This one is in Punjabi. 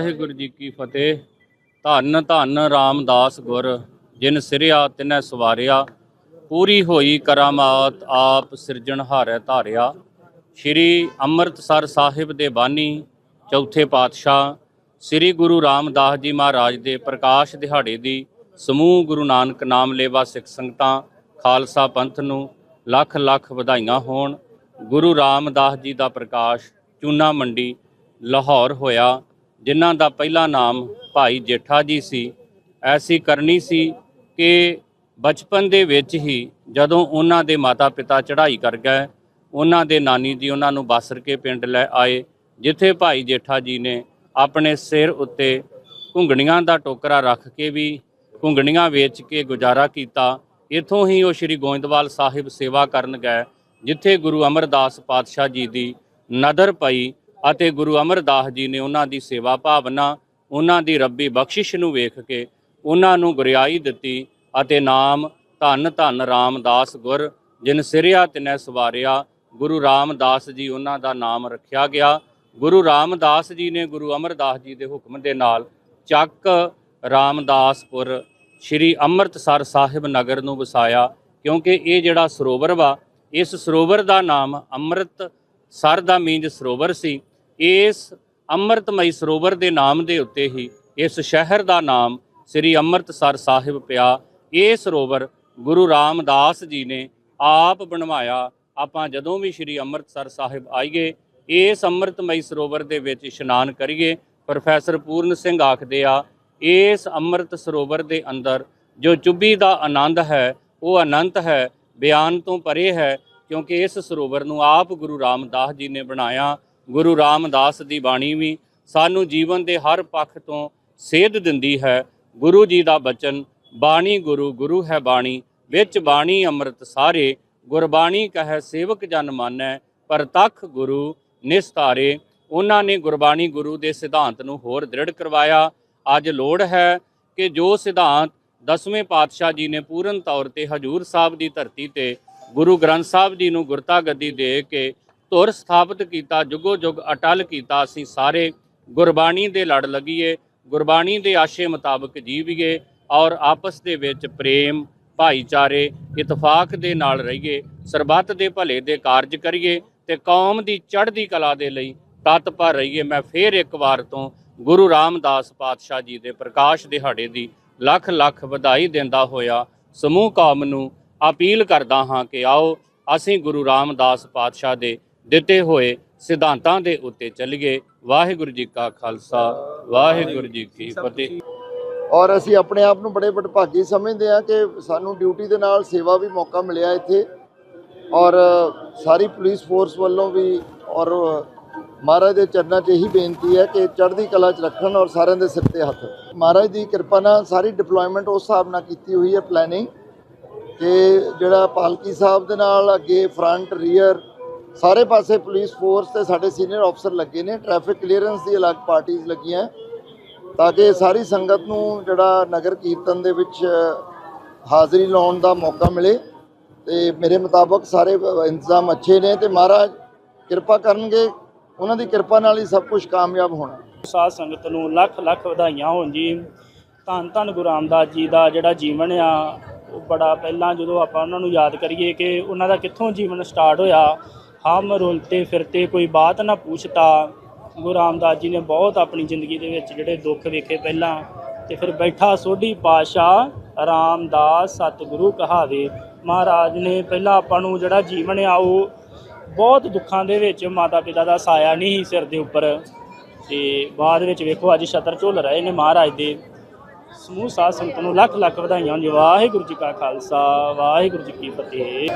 ਵਾਹਿਗੁਰੂ ਜੀ ਕੀ ਫਤਿਹ। ਧੰਨ ਧੰਨ ਰਾਮਦਾਸ ਗੁਰ, ਜਿਨ ਸਿਰਿਆ ਤਿਨੈ ਸਵਾਰਿਆ। ਪੂਰੀ ਹੋਈ ਕਰਾਮਾਤ ਆਪ ਸਿਰਜਣ ਹਾਰੈ ਧਾਰਿਆ। ਸ਼੍ਰੀ ਅੰਮ੍ਰਿਤਸਰ ਸਾਹਿਬ ਦੇ ਬਾਨੀ, ਚੌਥੇ ਪਾਤਸ਼ਾਹ, ਸ੍ਰੀ ਗੁਰੂ ਰਾਮਦਾਸ ਜੀ ਮਹਾਰਾਜ ਦੇ ਪ੍ਰਕਾਸ਼ ਦਿਹਾੜੇ ਦੀ ਸਮੂਹ ਗੁਰੂ ਨਾਨਕ ਨਾਮ ਲੇਵਾ ਸਿੱਖ ਸੰਗਤਾਂ, ਖਾਲਸਾ ਪੰਥ ਨੂੰ ਲੱਖ ਲੱਖ ਵਧਾਈਆਂ ਹੋਣ। ਗੁਰੂ ਰਾਮਦਾਸ ਜੀ ਦਾ ਪ੍ਰਕਾਸ਼ ਚੂਨਾ ਮੰਡੀ, ਲਾਹੌਰ ਹੋਇਆ। ਜਿਨ੍ਹਾਂ ਦਾ ਪਹਿਲਾ ਨਾਮ ਭਾਈ ਜੇਠਾ ਜੀ ਸੀ, ਐਸੀ ਕਰਨੀ ਸੀ ਕਿ ਬਚਪਨ ਦੇ ਵਿੱਚ ਹੀ ਜਦੋਂ ਉਹਨਾਂ ਦੇ ਮਾਤਾ-ਪਿਤਾ ਚੜ੍ਹਾਈ ਕਰ ਗਏ, ਉਹਨਾਂ ਦੇ ਨਾਨੀ ਜੀ ਉਹਨਾਂ ਨੂੰ ਬਾਸਰ ਕੇ ਪਿੰਡ ਲੈ ਆਏ, ਜਿੱਥੇ ਭਾਈ ਜੇਠਾ ਜੀ ਨੇ ਆਪਣੇ ਸਿਰ ਉੱਤੇ ਘੁੰਗਣੀਆਂ ਦਾ ਟੋਕਰਾ ਰੱਖ ਕੇ ਵੀ ਘੁੰਗਣੀਆਂ ਵੇਚ ਕੇ ਗੁਜ਼ਾਰਾ ਕੀਤਾ। ਇਥੋਂ ਹੀ ਉਹ ਸ੍ਰੀ ਗੋਇੰਦਵਾਲ ਸਾਹਿਬ ਸੇਵਾ ਕਰਨ ਗਏ, ਜਿੱਥੇ ਗੁਰੂ ਅਮਰਦਾਸ ਪਾਤਸ਼ਾਹ ਜੀ ਦੀ ਨਦਰ ਪਈ ਅਤੇ ਗੁਰੂ ਅਮਰਦਾਸ ਜੀ ਨੇ ਉਹਨਾਂ ਦੀ ਸੇਵਾ ਭਾਵਨਾ, ਉਹਨਾਂ ਦੀ ਰੱਬੀ ਬਖਸ਼ਿਸ਼ ਨੂੰ ਵੇਖ ਕੇ ਉਹਨਾਂ ਨੂੰ ਗੁਰਿਆਈ ਦਿੱਤੀ ਅਤੇ ਨਾਮ ਧੰਨ ਧੰਨ ਰਾਮਦਾਸ ਗੁਰ, ਜਿਨ ਸਿਰਿਆ ਤਿਨੈ ਸਵਾਰਿਆ, ਗੁਰੂ ਰਾਮਦਾਸ ਜੀ ਉਹਨਾਂ ਦਾ ਨਾਮ ਰੱਖਿਆ ਗਿਆ। ਗੁਰੂ ਰਾਮਦਾਸ ਜੀ ਨੇ ਗੁਰੂ ਅਮਰਦਾਸ ਜੀ ਦੇ ਹੁਕਮ ਦੇ ਨਾਲ ਚੱਕ ਰਾਮਦਾਸਪੁਰ ਸ਼੍ਰੀ ਅੰਮ੍ਰਿਤਸਰ ਸਾਹਿਬ ਨਗਰ ਨੂੰ ਵਸਾਇਆ, ਕਿਉਂਕਿ ਇਹ ਜਿਹੜਾ ਸਰੋਵਰ ਵਾ, ਇਸ ਸਰੋਵਰ ਦਾ ਨਾਮ ਅੰਮ੍ਰਿਤ ਸਰ ਦਾ ਮੀਂਜ ਸਰੋਵਰ ਸੀ। ਇਸ ਅੰਮ੍ਰਿਤਮਈ ਸਰੋਵਰ ਦੇ ਨਾਮ ਦੇ ਉੱਤੇ ਹੀ, ਇਸ ਸ਼ਹਿਰ ਦਾ ਨਾਮ ਸ੍ਰੀ ਅੰਮ੍ਰਿਤਸਰ ਸਾਹਿਬ ਪਿਆ। ਇਹ ਸਰੋਵਰ ਗੁਰੂ ਰਾਮਦਾਸ ਜੀ ਨੇ ਆਪ ਬਣਵਾਇਆ। ਆਪਾਂ ਜਦੋਂ ਵੀ ਸ੍ਰੀ ਅੰਮ੍ਰਿਤਸਰ ਸਾਹਿਬ ਆਈਏ, ਇਸ ਅੰਮ੍ਰਿਤਮਈ ਸਰੋਵਰ ਦੇ ਵਿੱਚ ਇਸ਼ਨਾਨ ਕਰੀਏ, ਪ੍ਰੋਫੈਸਰ ਪੂਰਨ ਸਿੰਘ ਆਖਦੇ ਆ, ਇਸ ਅੰਮ੍ਰਿਤ ਸਰੋਵਰ ਦੇ ਅੰਦਰ ਜੋ ਚੁੱਭੀ ਦਾ ਆਨੰਦ ਹੈ, ਉਹ ਅਨੰਤ ਹੈ, ਬਿਆਨ ਤੋਂ ਪਰੇ ਹੈ, ਕਿਉਂਕਿ ਇਸ ਸਰੋਵਰ ਨੂੰ ਆਪ ਗੁਰੂ ਰਾਮਦਾਸ ਜੀ ਨੇ ਬਣਾਇਆ। ਗੁਰੂ ਰਾਮਦਾਸ ਦੀ ਬਾਣੀ ਵੀ ਸਾਨੂੰ ਜੀਵਨ ਦੇ ਹਰ ਪੱਖ ਤੋਂ ਸੇਧ ਦਿੰਦੀ ਹੈ। ਗੁਰੂ ਜੀ ਦਾ ਬਚਨ, ਬਾਣੀ ਗੁਰੂ ਗੁਰੂ ਹੈ ਬਾਣੀ, ਵਿੱਚ ਬਾਣੀ ਅੰਮ੍ਰਿਤ ਸਾਰੇ, ਗੁਰਬਾਣੀ ਕਹੈ ਸੇਵਕ ਜਨ ਮਾਨੈ ਪਰ ਤਖ ਗੁਰੂ ਨਿਸਤਾਰੇ। ਉਹਨਾਂ ਨੇ ਗੁਰਬਾਣੀ ਗੁਰੂ ਦੇ ਸਿਧਾਂਤ ਨੂੰ ਹੋਰ ਦ੍ਰਿੜ ਕਰਵਾਇਆ। ਅੱਜ ਲੋੜ ਹੈ ਕਿ ਜੋ ਸਿਧਾਂਤ ਦਸਵੇਂ ਪਾਤਸ਼ਾਹ ਜੀ ਨੇ ਪੂਰਨ ਤੌਰ ਤੇ ਹਜੂਰ ਸਾਹਿਬ ਦੀ ਧਰਤੀ ਤੇ ਗੁਰੂ ਗ੍ਰੰਥ ਸਾਹਿਬ ਜੀ ਨੂੰ ਗੁਰਤਾ ਗੱਦੀ ਦੇ ਕੇ ਧੁਰ ਸਥਾਪਿਤ ਕੀਤਾ, ਜੁਗੋ ਜੁਗ ਅਟਲ ਕੀਤਾ, ਅਸੀਂ ਸਾਰੇ ਗੁਰਬਾਣੀ ਦੇ ਲੜ ਲੱਗੀਏ, ਗੁਰਬਾਣੀ ਦੇ ਆਸ਼ੇ ਮੁਤਾਬਕ ਜੀਵੀਏ ਔਰ ਆਪਸ ਦੇ ਵਿੱਚ ਪ੍ਰੇਮ, ਭਾਈਚਾਰੇ, ਇਤਫਾਕ ਦੇ ਨਾਲ ਰਹੀਏ, ਸਰਬੱਤ ਦੇ ਭਲੇ ਦੇ ਕਾਰਜ ਕਰੀਏ ਤੇ ਕੌਮ ਦੀ ਚੜ੍ਹਦੀ ਕਲਾ ਦੇ ਲਈ ਤਤਪਰ ਰਹੀਏ। ਮੈਂ ਫੇਰ ਇੱਕ ਵਾਰ ਤੋਂ ਗੁਰੂ ਰਾਮਦਾਸ ਪਾਤਸ਼ਾਹ ਜੀ ਦੇ ਪ੍ਰਕਾਸ਼ ਦਿਹਾੜੇ ਦੀ ਲੱਖ ਲੱਖ ਵਧਾਈ ਦਿੰਦਾ ਹੋਇਆ ਸਮੂਹ ਕੌਮ ਨੂੰ ਅਪੀਲ ਕਰਦਾ ਹਾਂ ਕਿ ਆਓ, ਅਸੀਂ ਗੁਰੂ ਰਾਮਦਾਸ ਪਾਤਸ਼ਾਹ ਦੇ ਦਿੱਤੇ ਹੋਏ ਸਿਧਾਂਤਾਂ ਦੇ ਉੱਤੇ ਚੱਲੀਏ ਵਾਹਿਗੁਰੂ ਜੀ ਕਾ ਖਾਲਸਾ, ਵਾਹਿਗੁਰੂ ਜੀ ਕੀ ਫਤਿਹ। ਔਰ ਅਸੀਂ ਆਪਣੇ ਆਪ ਨੂੰ ਬੜੇ ਵਡਭਾਗੀ ਸਮਝਦੇ ਹਾਂ ਕਿ ਸਾਨੂੰ ਡਿਊਟੀ ਦੇ ਨਾਲ ਸੇਵਾ ਵੀ ਮੌਕਾ ਮਿਲਿਆ ਇੱਥੇ। ਔਰ ਸਾਰੀ ਪੁਲਿਸ ਫੋਰਸ ਵੱਲੋਂ ਵੀ ਔਰ ਮਹਾਰਾਜ ਦੇ ਚਰਨਾਂ 'ਚ ਇਹੀ ਬੇਨਤੀ ਹੈ ਕਿ ਚੜ੍ਹਦੀ ਕਲਾ 'ਚ ਰੱਖਣ ਔਰ ਸਾਰਿਆਂ ਦੇ ਸਿਰ ਤੇ ਹੱਥ। ਮਹਾਰਾਜ ਦੀ ਕਿਰਪਾ ਨਾਲ ਸਾਰੀ ਡਿਪਲੋਇਮੈਂਟ ਉਸ ਹਿਸਾਬ ਨਾਲ ਕੀਤੀ ਹੋਈ ਹੈ ਪਲੈਨਿੰਗ ਕਿ ਜਿਹੜਾ ਪਾਲਕੀ ਸਾਹਿਬ ਦੇ ਨਾਲ ਅੱਗੇ ਫਰੰਟ ਰੀਅਰ ਸਾਰੇ ਪਾਸੇ ਪੁਲਿਸ ਫੋਰਸ ਤੇ ਸਾਡੇ ਸੀਨੀਅਰ ਅਫਸਰ ਲੱਗੇ ਨੇ ਟ੍ਰੈਫਿਕ ਕਲੀਅਰੈਂਸ ਦੀ ਅਲੱਗ ਪਾਰਟੀਆਂ ਲੱਗੀਆਂ। ਤਾਂ ਕਿ ਸਾਰੀ ਸੰਗਤ ਨੂੰ ਜਿਹੜਾ ਨਗਰ ਕੀਰਤਨ ਦੇ ਵਿੱਚ ਹਾਜ਼ਰੀ ਲਾਉਣ ਦਾ ਮੌਕਾ ਮਿਲੇ। ਤੇ ਮੇਰੇ ਮੁਤਾਬਕ ਸਾਰੇ ਇੰਤਜ਼ਾਮ ਅੱਛੇ ਨੇ ਤੇ ਮਹਾਰਾਜ ਕਿਰਪਾ ਕਰਨਗੇ। ਉਹਨਾਂ ਦੀ ਕਿਰਪਾ ਨਾਲ ਹੀ ਸਭ ਕੁਝ ਕਾਮਯਾਬ ਹੋਣਾ। ਸਾਧ ਸੰਗਤ ਨੂੰ ਲੱਖ ਲੱਖ ਵਧਾਈਆਂ ਹੋਣ ਜੀ। ਧੰਨ ਧੰਨ ਗੁਰੂ ਰਾਮਦਾਸ ਜੀ ਦਾ ਜਿਹੜਾ ਜੀਵਨ ਆ, ਉਹ ਬੜਾ ਪਹਿਲਾਂ ਜਦੋਂ ਆਪਾਂ ਉਹਨਾਂ ਨੂੰ ਯਾਦ ਕਰੀਏ ਕਿ ਉਹਨਾਂ ਦਾ ਕਿੱਥੋਂ ਜੀਵਨ ਸਟਾਰਟ ਹੋਇਆ ਹਮ ਰੁਲਤੇ ਫਿਰਤੇ ਕੋਈ ਬਾਤ ਨਾ ਪੁੱਛਤਾ। ਗੁਰੂ ਰਾਮਦਾਸ ਜੀ ਨੇ ਬਹੁਤ ਆਪਣੀ ਜ਼ਿੰਦਗੀ ਦੇ ਵਿੱਚ ਜਿਹੜੇ ਦੁੱਖ ਵੇਖੇ ਪਹਿਲਾਂ ਤੇ ਫਿਰ ਬੈਠਾ ਸੋਢੀ ਪਾਸ਼ਾ ਰਾਮਦਾਸ ਸਤਿਗੁਰੂ ਕਹਾਵੇ। ਮਹਾਰਾਜ ਨੇ ਪਹਿਲਾਂ ਆਪਾਂ ਨੂੰ ਜਿਹੜਾ ਜੀਵਨ ਆ ਉਹ ਬਹੁਤ ਦੁੱਖਾਂ ਦੇ ਵਿੱਚ ਮਾਤਾ ਪਿਤਾ ਦਾ ਸਾਇਆ ਨਹੀਂ ਸੀ ਸਿਰ ਦੇ ਉੱਪਰ। ਤੇ ਬਾਅਦ ਵਿੱਚ ਵੇਖੋ ਅੱਜ ਛਤਰ ਝੁੱਲ ਰਹੇ ਨੇ ਮਹਾਰਾਜ ਦੇ। ਸਮੂਹ ਸਾਧ ਸੰਗਤ ਨੂੰ ਲੱਖ ਲੱਖ ਵਧਾਈਆਂ ਹੋਣ ਜੀ। ਵਾਹਿਗੁਰੂ ਜੀ ਕਾ ਖਾਲਸਾ, ਵਾਹਿਗੁਰੂ ਜੀ ਕੀ ਫਤਿਹ।